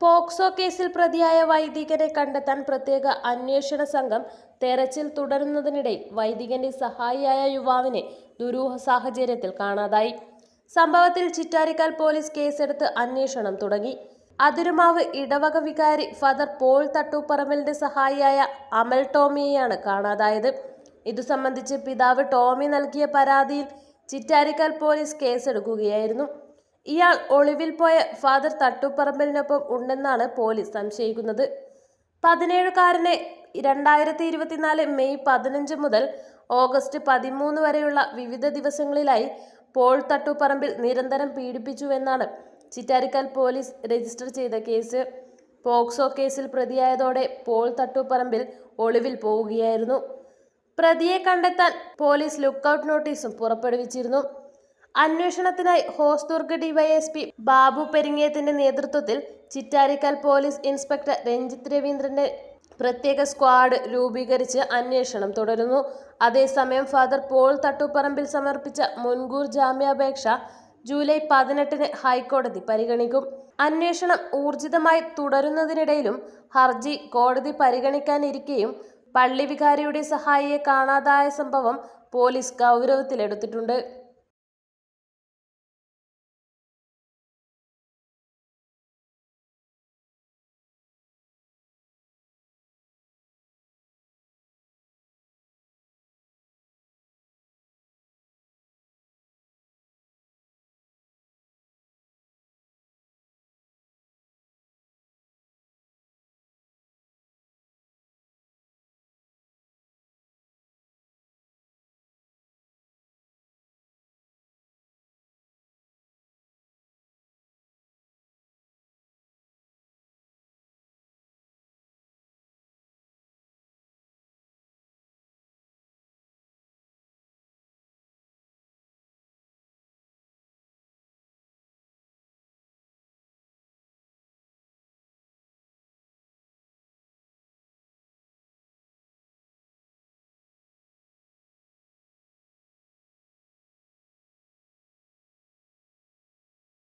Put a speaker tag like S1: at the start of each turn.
S1: POCSO കേസിൽ പ്രതിയായ വൈദികനെ കണ്ടെത്താൻ പ്രത്യേക അന്വേഷണ സംഘം തെരച്ചിൽ തുടരുന്നതിനിടെ വൈദികന്റെ സഹായിയായ യുവാവിനെ ദുരൂഹ സാഹചര്യത്തിൽ കാണാതായി. സംഭവത്തിൽ ചിറ്റാരിക്കാൽ പോലീസ് കേസെടുത്ത് അന്വേഷണം തുടങ്ങി. അതിരുമാവ് ഇടവക വികാരി ഫാദർ പോൾ തട്ടൂപ്പറമ്പലിന്റെ സഹായിയായ അമൽ ടോമിയെയാണ് കാണാതായത്. ഇതു സംബന്ധിച്ച് പിതാവ് ടോമി നൽകിയ പരാതിയിൽ ചിറ്റാരിക്കാൽ പോലീസ് കേസെടുക്കുകയായിരുന്നു. ഇയാൾ ഒളിവിൽ പോയ ഫാദർ തട്ടുപറമ്പലിനൊപ്പം ഉണ്ടെന്നാണ് പോലീസ് സംശയിക്കുന്നത്. പതിനേഴുകാരനെ രണ്ടായിരത്തി ഇരുപത്തിനാല് മെയ് പതിനഞ്ച് മുതൽ ഓഗസ്റ്റ് പതിമൂന്ന് വരെയുള്ള വിവിധ ദിവസങ്ങളിലായി പോൾ തട്ടുപറമ്പിൽ നിരന്തരം പീഡിപ്പിച്ചുവെന്നാണ് ചിറ്റാരിക്കൽ പോലീസ് രജിസ്റ്റർ ചെയ്ത കേസ്. പോക്സോ കേസിൽ പ്രതിയായതോടെ പോൾ തട്ടുപറമ്പിൽ ഒളിവിൽ പോവുകയായിരുന്നു. പ്രതിയെ കണ്ടെത്താൻ പോലീസ് ലുക്കൌട്ട് നോട്ടീസും പുറപ്പെടുവിച്ചിരുന്നു. അന്വേഷണത്തിനായി ഹോസ്ദുർഗ് ഡിവൈഎസ്പി ബാബു പെരിങ്ങേത്തിന്റെ നേതൃത്വത്തിൽ ചിറ്റാരിക്കൽ പോലീസ് ഇൻസ്പെക്ടർ രഞ്ജിത്ത് രവീന്ദ്രന്റെ പ്രത്യേക സ്ക്വാഡ് രൂപീകരിച്ച് അന്വേഷണം തുടരുന്നു. അതേസമയം ഫാദർ പോൾ തട്ടുപറമ്പിൽ സമർപ്പിച്ച മുൻകൂർ ജാമ്യാപേക്ഷ ജൂലൈ പതിനെട്ടിന് ഹൈക്കോടതി പരിഗണിക്കും. അന്വേഷണം ഊർജിതമായി തുടരുന്നതിനിടയിലും ഹർജി കോടതി പരിഗണിക്കാനിരിക്കെയും പള്ളി വികാരിയുടെ സഹായിയെ കാണാതായ സംഭവം പോലീസ് ഗൗരവത്തിലെടുത്തിട്ടുണ്ട്.